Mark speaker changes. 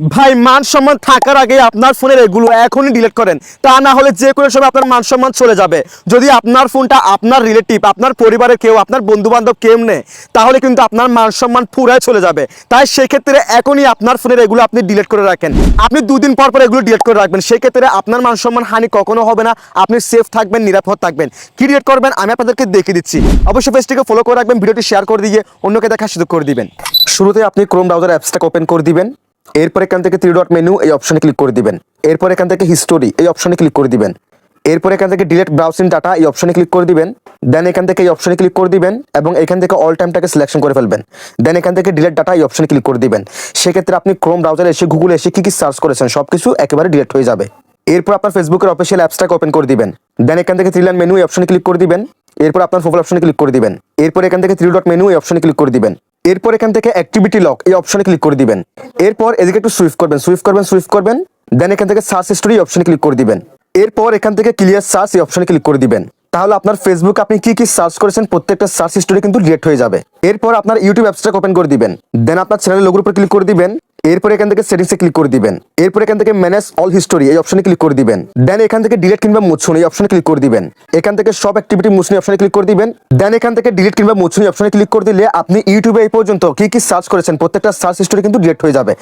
Speaker 1: ভাই, মান সম্মান থাকার আগে আপনার ফোনের এগুলো এখনই ডিলিট করেন। তা না হলে যে কোনো সময় আপনার মান সম্মান চলে যাবে। যদি আপনার ফোনটা আপনার রিলেটিভ আপনার পরিবারের কেউ, আপনার বন্ধু বান্ধব কেউ নেই তাহলে কিন্তু আপনার মান সম্মান পুরাই চলে যাবে। তাই সেক্ষেত্রে এখনই আপনার ফোনের এগুলো আপনি ডিলিট করে রাখেন। আপনি দুদিন পর পর এগুলো ডিলিট করে রাখবেন। সেক্ষেত্রে আপনার মান সম্মান হানি কখনো হবে না। আপনি সেফ থাকবেন, নিরাপদ থাকবেন। কি ডিলিট করবেন, আমি আপনাদেরকে দেখিয়ে দিচ্ছি। অবশ্যই পেজটিকে ফলো করে রাখবেন, ভিডিওটি শেয়ার করে দিয়ে অন্যকে দেখার সুযোগ করে দিবেন। শুরুতে আপনি ক্রোম ব্রাউজার অ্যাপসটাকে ওপেন করে দিবেন। এরপর এখান থেকে থ্রি ডট মেনু এই অপশনে ক্লিক করে দিবেন। এরপর এখান থেকে হিস্টোরি এই অপশনে ক্লিক করে দিবেন। এরপর এখান থেকে ডিলেট ব্রাউজিং ডাটা এই অপশনে ক্লিক করে দিবেন। দেন এখান থেকে এই অপশনে ক্লিক করে দিবেন এবং এখান থেকে অল টাইমটাকে সিলেকশন করে ফেলবেন। দেন এখান থেকে ডিলেট ডাটা এই অপশনে ক্লিক করে দিবেন। সেক্ষেত্রে আপনি ক্রোম ব্রাউজারে এসে গুগলে এসে কী কী সার্চ করেছেন সব কিছু একেবারে ডিলেট হয়ে যাবে। এরপর আপনার ফেসবুকের অফিসিয়াল অ্যাপসটাকে ওপেন করে দিবেন। দেন এখান থেকে থ্রি লাইন মেনু এই অপশনে ক্লিক করে দিবেন। এরপর আপনার প্রোফাইল অপশনে ক্লিক করে দিবেন। এরপর এখান থেকে থ্রি ডট মেনু এই অপশনে ক্লিক করে দিবেন। এরপর এখান থেকে অ্যাক্টিভিটি লক এই অপশনে ক্লিক করে দিবেন। এরপর এদিকে একটু সুইফট করবেন সুইফট করবেন সুইফট করবেন দেন এখান থেকে সার্চ হিস্টোরি অপশনে ক্লিক করে দিবেন। এরপর এখান থেকে ক্লিয়ার সার্চ এই অপশনে ক্লিক করে দিবেন। তাহলে আপনার ফেসবুক আপনি কি কি সার্চ করেছেন, প্রত্যেকটা সার্চ হিস্টোরি কিন্তু ডিলেট হয়ে যাবে। এরপর আপনার ইউটিউব অ্যাপসটাকে ওপেন করে দিবেন। দেন আপনার চ্যানেলের লোগোর উপর ক্লিক করে দিবেন। এরপর এখান থেকে সেটিংসে ক্লিক করে দিবেন। এরপর এখান থেকে ম্যানেজ অল হিস্টোরি এই অপশনে ক্লিক করে দিবেন। দেন এখান থেকে ডিলিট কিংবা মুছুন এই অপশনে ক্লিক করে দিবেন। এখান থেকে সব অ্যাক্টিভিটি মুছুন অপশনে ক্লিক করে দিবেন। দেন এখান থেকে ডিলিট কিংবা মুছুন অপশনে ক্লিক করে দিলে আপনি ইউটিউবে এই পর্যন্ত কি কি সার্চ করেছেন, প্রত্যেকটা সার্চ হিস্টোরি কিন্তু ডিলিট হয়ে যাবে।